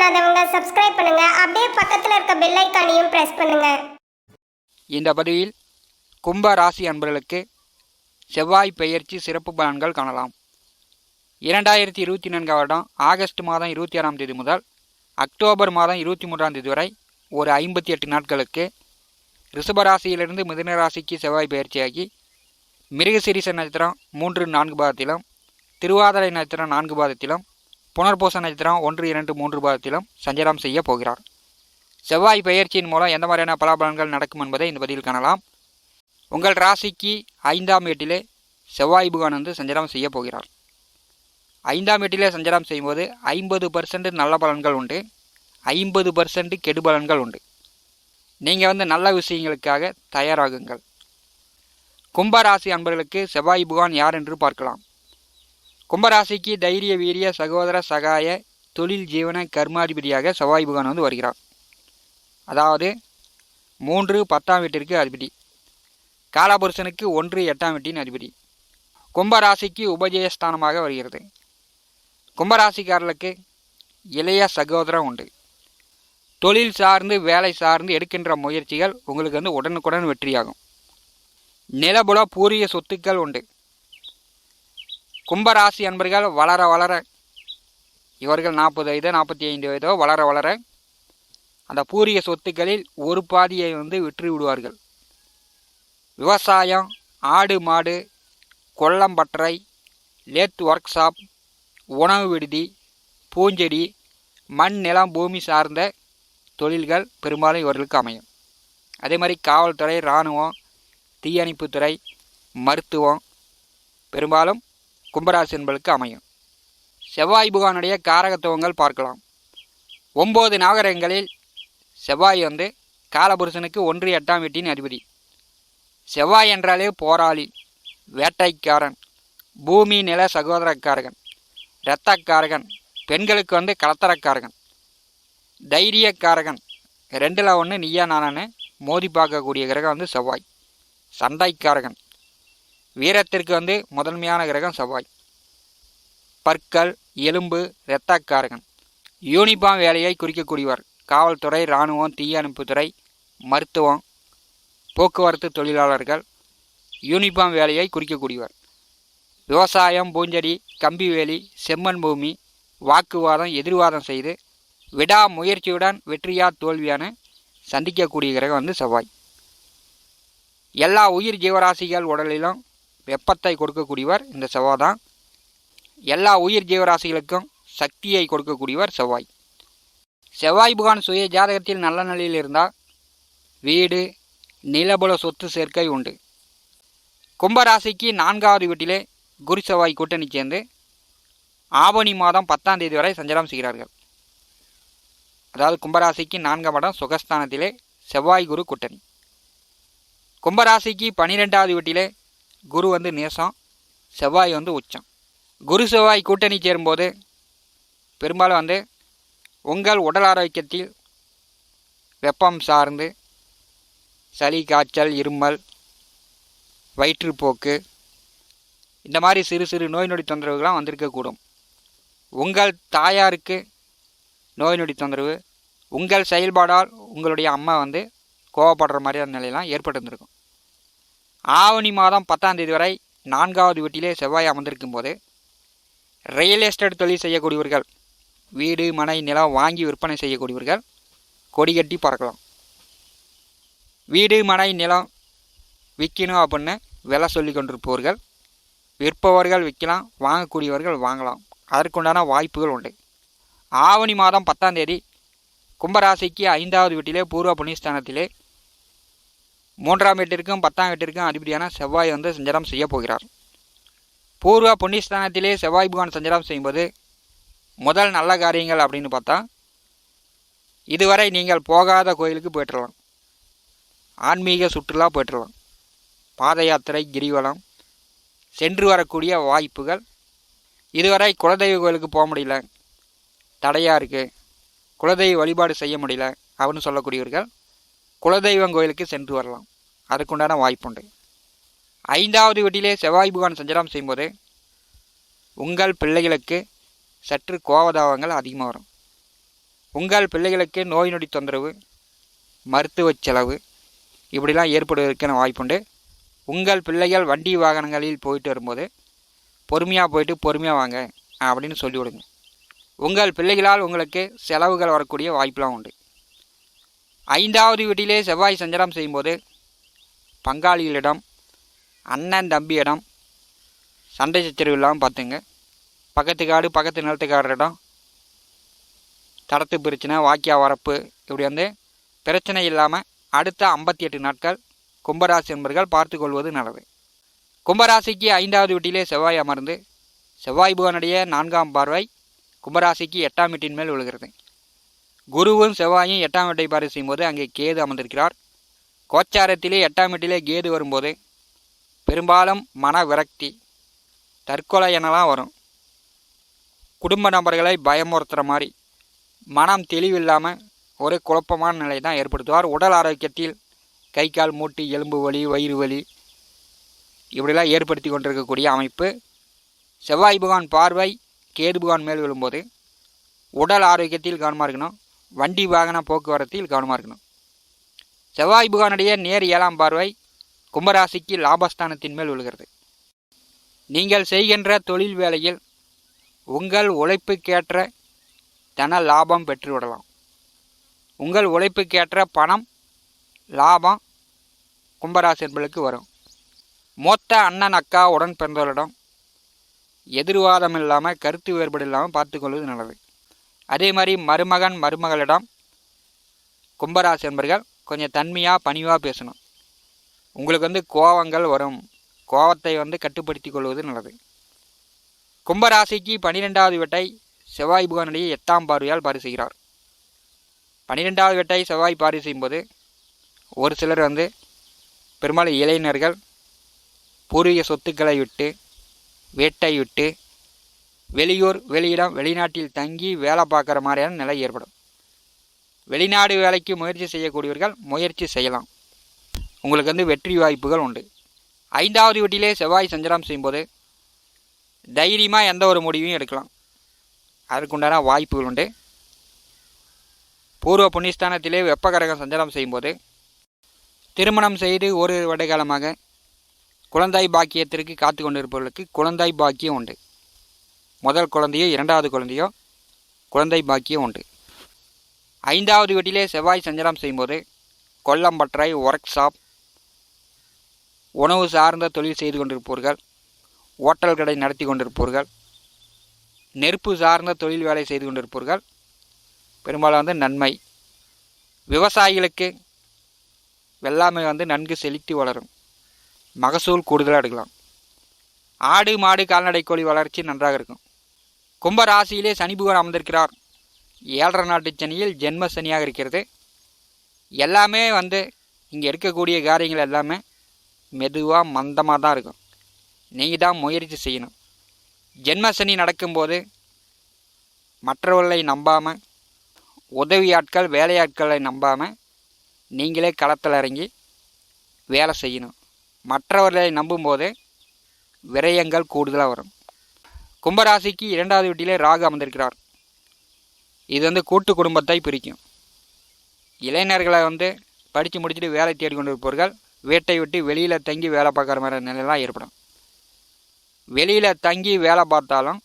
பண்ணாதவங்க சப்ஸ்கிரைப் பண்ணுங்க. அப்படியே பக்கத்தில் இருக்க பெல் ஐக்கானையும் பிரஸ் பண்ணுங்க. இந்த பதிவில் கும்ப ராசி அன்பர்களுக்கு செவ்வாய் பெயர்ச்சி சிறப்பு பலன்கள் காணலாம். இரண்டாயிரத்தி இருபத்தி நான்காம் வருடம் ஆகஸ்ட் மாதம் இருபத்தி ஆறாம் தேதி முதல் அக்டோபர் மாதம் இருபத்தி மூன்றாம் தேதி வரை ஒரு ஐம்பத்தி எட்டு நாட்களுக்கு ரிஷபராசியிலிருந்து மிதுன ராசிக்கு செவ்வாய் பயிற்சியாகி மிருகசிரீச நட்சத்திரம் மூன்று நான்கு பாதத்திலும் திருவாதிரை நட்சத்திரம் நான்கு பாதத்திலும் புனர்பூச நட்சத்திரம் ஒன்று இரண்டு மூன்று பாதத்திலும் சஞ்சாரம் செய்ய போகிறார். செவ்வாய் பயிற்சியின் மூலம் எந்த மாதிரியான பலாபலன்கள் நடக்கும் என்பதை இந்த பதிவில் காணலாம். உங்கள் ராசிக்கு ஐந்தாம் வீட்டிலே செவ்வாய் புகான் வந்து சஞ்சாரம் செய்ய போகிறார். ஐந்தாம் வீட்டிலே சஞ்சாரம் செய்யும்போது ஐம்பது பர்சன்ட் நல்ல பலன்கள் உண்டு. ஐம்பது பர்சன்ட் கெடு பலன்கள் உண்டு. நீங்கள் வந்து நல்ல விஷயங்களுக்காக தயாராகுங்கள். கும்பராசி அன்பர்களுக்கு செவ்வாய் புகான் யார் என்று பார்க்கலாம். கும்பராசிக்கு தைரிய வீரிய சகோதர சகாய தொழில் ஜீவன கர்மாதிபதியாக செவ்வாய் புகான் வந்து வருகிறார். அதாவது மூன்று பத்தாம் வீட்டிற்கு அதிபதி. காலபுருஷனுக்கு ஒன்று எட்டாம் வீட்டின் அதிபதி. கும்பராசிக்கு உபஜயஸ்தானமாக வருகிறது. கும்பராசிக்காரர்களுக்கு இளைய சகோதரம் உண்டு. தொழில் சார்ந்து வேலை சார்ந்து எடுக்கின்ற முயற்சிகள் உங்களுக்கு வந்து உடனுக்குடன் வெற்றியாகும். நிலபுல பூரிய சொத்துக்கள் உண்டு. கும்பராசி அன்பர்கள் வளர வளர இவர்கள் நாற்பது வயதோ நாற்பத்தி ஐந்து வயதோ வளர வளர அந்த பூரிய சொத்துக்களில் ஒரு பாதியை வந்து விற்று விடுவார்கள். விவசாயம் ஆடு மாடு கொல்லம்பற்றை லேத் ஒர்க் ஷாப் உணவு விடுதி பூஞ்செடி மண் நிலம் பூமி சார்ந்த தொழில்கள் பெரும்பாலும் இவர்களுக்கு அமையும். அதே மாதிரி காவல்துறை இராணுவம் தீயணைப்புத்துறை மருத்துவம் பெரும்பாலும் கும்பராசி என்பளுக்கு அமையும். செவ்வாய் புகானுடைய காரகத்துவங்கள் பார்க்கலாம். ஒம்பது நாகரங்களில் செவ்வாய் வந்து காலபுருஷனுக்கு ஒன்று எட்டாம் வீட்டின் அதிபதி. செவ்வாய் என்றாலே போராளி வேட்டைக்காரன் பூமி நில சகோதரக்காரகன் இரத்தக்காரகன் பெண்களுக்கு வந்து கலத்தரக்காரகன் தைரியக்காரகன் ரெண்டில் ஒன்று நீயா நானு மோதி பார்க்கக்கூடிய கிரகம் வந்து செவ்வாய். சண்டைக்காரகன் வீரத்திற்கு வந்து முதன்மையான கிரகம் செவ்வாய். பற்கள் எலும்பு இரத்தக்காரகன். யூனிஃபார்ம் வேலையை குறிக்கக்கூடியவர். காவல்துறை இராணுவம் தீயணைப்புத்துறை மருத்துவம் போக்குவரத்து தொழிலாளர்கள். யூனிஃபார்ம் வேலையை குறிக்கக்கூடியவர். விவசாயம் பூஞ்செடி கம்பிவேலி செம்மண் பூமி வாக்குவாதம் எதிர்வாதம் செய்து விடா முயற்சியுடன் வெற்றியா தோல்வியான சந்திக்கக்கூடிய கிரகம் வந்து செவ்வாய். எல்லா உயிர் ஜீவராசிகள் உடலிலும் வெப்பத்தை கொடுக்கக்கூடியவர் இந்த செவ்வாய் தான். எல்லா உயிர் ஜீவராசிகளுக்கும் சக்தியை கொடுக்கக்கூடியவர் செவ்வாய். செவ்வாய் புகான் சுய ஜாதகத்தில் நல்ல நிலையில் இருந்தால் வீடு நிலபுல சொத்து சேர்க்கை உண்டு. கும்பராசிக்கு நான்காவது வீட்டிலே குரு செவ்வாய் கூட்டணி சேர்ந்து ஆவணி மாதம் பத்தாம் தேதி வரை சஞ்சலம் செய்கிறார்கள். அதாவது கும்பராசிக்கு நான்காம் இடம் சுகஸ்தானத்திலே செவ்வாய் குரு கூட்டணி. கும்பராசிக்கு பன்னிரெண்டாவது வீட்டிலே குரு வந்து நேசம் செவ்வாய் வந்து உச்சம். குரு செவ்வாய் கூட்டணி சேரும்போது பெரும்பாலும் வந்து உங்கள் உடல் ஆரோக்கியத்தில் வெப்பம் சார்ந்து சளி காய்ச்சல் இருமல் வயிற்றுப்போக்கு இந்த மாதிரி சிறு சிறு நோய் நொடி தொந்தரவுகள்லாம் வந்திருக்கக்கூடும். உங்கள் தாயாருக்கு நோய் நொடி தொந்தரவு உங்கள் செயல்பாடால் உங்களுடைய அம்மா வந்து கோவப்படுற மாதிரியான நிலையெல்லாம் ஏற்பட்டிருந்திருக்கும். ஆவணி மாதம் பத்தாம் தேதி வரை நான்காவது வீட்டிலே செவ்வாய் அமர்ந்திருக்கும் போது ரியல் எஸ்டேட் தொழில் செய்யக்கூடியவர்கள் வீடு மனை நிலம் வாங்கி விற்பனை செய்யக்கூடியவர்கள் கொடி கட்டி பறக்கலாம். வீடு மனை நிலம் விற்கணும் அப்படின்னு விலை சொல்லி கொண்டிருப்பவர்கள் விற்பவர்கள் விற்கலாம் வாங்கக்கூடியவர்கள் வாங்கலாம். அதற்குண்டான வாய்ப்புகள் உண்டு. ஆவணி மாதம் பத்தாம் தேதி கும்பராசிக்கு ஐந்தாவது வீட்டிலே பூர்வ புண்ணியஸ்தானத்திலே மூன்றாம் வீட்டிற்கும் பத்தாம் வீட்டிற்கும் அதிபதியான செவ்வாய் வந்து சஞ்சாரம் செய்ய போகிறார். பூர்வ புண்ணியஸ்தானத்திலே செவ்வாய் பகவான் சஞ்சாரம் செய்யும்போது முதல் நல்ல காரியங்கள் அப்படின்னு பார்த்தா இதுவரை நீங்கள் போகாத கோயிலுக்கு போயிட்டுலாம் ஆன்மீக சுற்றுலா போயிட்டுலாம் பாத யாத்திரை கிரிவலம் சென்று வரக்கூடிய வாய்ப்புகள். இதுவரை குலதெய்வ கோயிலுக்கு போக முடியல. தடையாக இருக்குது குலதெய்வ வழிபாடு செய்ய முடியல அப்படின்னு சொல்லக்கூடியவர்கள் குலதெய்வம் கோயிலுக்கு சென்று வரலாம். அதுக்குண்டான வாய்ப்புண்டு. ஐந்தாவது வீட்டிலே செவ்வாய் புகான் சஞ்சாரம் செய்யும்போது உங்கள் பிள்ளைகளுக்கு சற்று கோபதாபங்கள் அதிகமாக வரும். உங்கள் பிள்ளைகளுக்கு நோய் நொடி தொந்தரவு மருத்துவ செலவு இப்படிலாம் ஏற்படுவதற்கான வாய்ப்புண்டு. உங்கள் பிள்ளைகள் வண்டி வாகனங்களில் போயிட்டு வரும்போது பொறுமையாக போயிட்டு பொறுமையாக வாங்க அப்படின்னு சொல்லிவிடுங்க உங்கள் பிள்ளைகளால் உங்களுக்கு செலவுகள் வரக்கூடிய வாய்ப்பெலாம் உண்டு. ஐந்தாவது வீட்டிலே செவ்வாய் சஞ்சாரம் செய்யும்போது பங்காளிகளிடம் அண்ணன் தம்பியிடம் சண்டை சச்சரவு இல்லாமல் பார்த்துங்க. பக்கத்து காடு பக்கத்து நிலத்துக்காரரிடம் தடத்து பிரச்சனை வாக்கியா வரப்பு இப்படி வந்து பிரச்சனை இல்லாமல் அடுத்த ஐம்பத்தி எட்டு நாட்கள் கும்பராசி என்பர்கள் பார்த்து கொள்வது நல்லது. கும்பராசிக்கு ஐந்தாவது வீட்டிலே செவ்வாய் அமர்ந்து செவ்வாய் புவனுடைய நான்காம் பார்வை கும்பராசிக்கு எட்டாம் வீட்டின் மேல் விழுகிறது. குருவும் செவ்வாயும் எட்டாம் வீட்டை பாரி செய்யும்போது அங்கே கேது அமர்ந்திருக்கிறார். கோச்சாரத்திலே எட்டாம் வீட்டிலே கேது வரும்போது பெரும்பாலும் மன விரக்தி தற்கொலை எனலாம் வரும். குடும்ப நபர்களை பயமுறுத்துகிற மாதிரி மனம் தெளிவில்லாமல் ஒரு குழப்பமான நிலை தான் ஏற்படுத்துவார். உடல் ஆரோக்கியத்தில் கை கால் மூட்டு எலும்பு வலி வயிறு வலி இப்படிலாம் ஏற்படுத்தி கொண்டிருக்கக்கூடிய அமைப்பு. செவ்வாய் பகவான் பார்வை கேது பகவான் மேல் விழும்போது உடல் ஆரோக்கியத்தில் கவனமாக இருக்கணும். வண்டி வாகன போக்குவரத்தில் கவனமாக இருக்கணும். செவ்வாய் புகானுடைய நேர் ஏழாம் பார்வை கும்பராசிக்கு லாபஸ்தானத்தின் மேல் விழுகிறது. நீங்கள் செய்கின்ற தொழில் வேலையில் உங்கள் உழைப்புக்கேற்ற தன லாபம் பெற்றுவிடலாம் உங்கள் உழைப்புக்கேற்ற பணம் லாபம் கும்பராசி என்பளுக்கு வரும். மொத்த அண்ணன் அக்கா உடன் பிறந்தவரிடம் எதிர்வாதம் இல்லாமல் கருத்து வேறுபாடு இல்லாமல் பார்த்துக்கொள்வது நல்லது. அதே மாதிரி மருமகன் மருமகளிடம் கும்பராசி என்பர்கள் கொஞ்சம் தன்மையாக பணிவாக பேசணும். உங்களுக்கு வந்து கோவங்கள் வரும். கோவத்தை வந்து கட்டுப்படுத்தி கொள்வது நல்லது. கும்பராசிக்கு பனிரெண்டாவது வெட்டை செவ்வாய் புகனுடைய எட்டாம் பார்வையால் பாரி செய்கிறார். பனிரெண்டாவது வெட்டை செவ்வாய் பாரி செய்யும்போது ஒரு சிலர் வந்து பெரும்பாலும் இளைஞர்கள் பூர்வீக சொத்துக்களை விட்டு வேட்டை விட்டு வெளியூர் வெளியிடம் வெளிநாட்டில் தங்கி வேலை பார்க்குற மாதிரியான நிலை ஏற்படும். வெளிநாடு வேலைக்கு முயற்சி செய்யக்கூடியவர்கள் முயற்சி செய்யலாம். உங்களுக்கு வந்து வெற்றி வாய்ப்புகள் உண்டு. ஐந்தாவது வீட்டிலே செவ்வாய் சஞ்சாரம் செய்யும்போது தைரியமாக எந்த ஒரு முடிவையும் எடுக்கலாம். அதற்குண்டான வாய்ப்புகள் உண்டு. பூர்வ புண்ணியஸ்தானத்திலே வெப்பகரகம் சஞ்சாரம் செய்யும்போது திருமணம் செய்து ஒரு வருடகாலமாக குழந்தாய் பாக்கியத்திற்கு காத்து கொண்டிருப்பவர்களுக்கு குழந்தாய் பாக்கியம் உண்டு. முதல் குழந்தையோ இரண்டாவது குழந்தையோ குழந்தை பாக்கியம் உண்டு. ஐந்தாவது வீட்டிலே செவ்வாய் சஞ்சலம் செய்யும்போது கொல்லம்பற்றை ஒர்க் ஷாப் உணவு சார்ந்த தொழில் செய்து கொண்டிருப்பவர்கள் ஓட்டல் கடை நடத்தி கொண்டிருப்பவர்கள் நெருப்பு சார்ந்த தொழில் வேலை செய்து கொண்டிருப்பவர்கள் பெரும்பாலும் வந்து நன்மை. விவசாயிகளுக்கு வெள்ளாமை வந்து நன்கு செழித்து வளரும். மகசூல் கூடுதலாக எடுக்கலாம். ஆடு மாடு கால்நடை கோழி வளர்ச்சி நன்றாக இருக்கும். கும்ப ராசியிலே சனி புகன் அமர்ந்திருக்கிறார். ஏழரை நாட்டு சனியில் ஜென்ம சனியாக இருக்கிறது. எல்லாமே வந்து இங்கே இருக்கக்கூடிய காரியங்கள் எல்லாமே மெதுவாக மந்தமாக தான் இருக்கும். நீங்கள் தான் முயற்சி செய்யணும். ஜென்ம சனி நடக்கும்போது மற்றவர்களை நம்பாமல் உதவியாட்கள் வேலையாட்களை நம்பாமல் நீங்களே களத்தில் இறங்கி வேலை செய்யணும். மற்றவர்களை நம்பும்போது விரயங்கள் கூடுதலாக வரும். கும்பராசிக்கு இரண்டாவது வீட்டிலே ராகு அமர்ந்திருக்கிறார். இது வந்து கூட்டு குடும்பத்தை பிரிக்கும். இளைஞர்களை வந்து படித்து முடிச்சுட்டு வேலை தேடி கொண்டு இருப்பவர்கள் வீட்டை விட்டு வெளியில் தங்கி வேலை பார்க்குற மாதிரி நிலையெல்லாம் ஏற்படும். வெளியில் தங்கி வேலை பார்த்தாலும்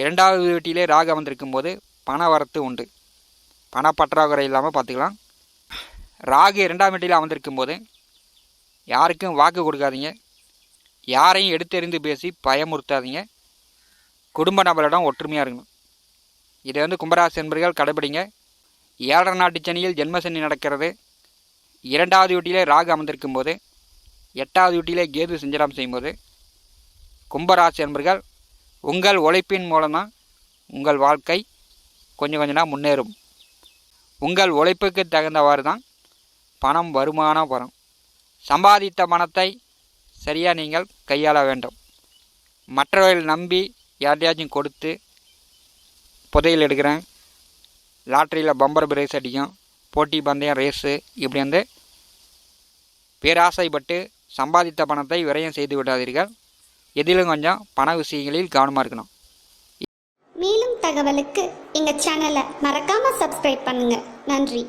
இரண்டாவது வீட்டிலே ராகு அமர்ந்திருக்கும் போது பண வரத்து உண்டு. பண பற்றாக்குறை இல்லாமல் பார்த்துக்கலாம். ராகு இரண்டாம் வீட்டில் அமர்ந்திருக்கும் போது யாருக்கும் வாக்கு கொடுக்காதீங்க. யாரையும் எடுத்தெறிந்து பேசி பயமுறுத்தாதீங்க. குடும்ப நபரிடம் ஒற்றுமையாக இருக்கணும். இதை வந்து கும்பராசி என்பர்கள் கடைபிடிங்க ஏழரை நாட்டு சனியில் ஜென்மசனி நடக்கிறது. இரண்டாவது வீட்டிலே ராகு அமர்ந்திருக்கும் போது எட்டாவது வீட்டிலே கேது செஞ்சலாம் செய்யும்போது கும்பராசி என்பர்கள் உங்கள் உழைப்பின் மூலம்தான் உங்கள் வாழ்க்கை கொஞ்சம் கொஞ்சமாக முன்னேறும். உங்கள் உழைப்புக்கு தகுந்தவாறு தான் பணம் வருமானம் வரும். சம்பாதித்த பணத்தை சரியாக நீங்கள் கையாள வேண்டும். மற்றவர்கள் நம்பி யார்ட்டையாச்சும் கொடுத்து புதையல் எடுக்கிறேன். லாட்ரியில் பம்பர் பிரேஸ் அடிக்கும். போட்டி பந்தயம் ரேஸு இப்படி வந்து பேராசைப்பட்டு சம்பாதித்த பணத்தை விரயம் செய்து விடாதீர்கள். எதிலும் கொஞ்சம் பண விஷயங்களில் கவனமாக இருக்கணும். மேலும் தகவலுக்கு எங்கள் சேனலை மறக்காமல் சப்ஸ்கிரைப் பண்ணுங்கள் நன்றி.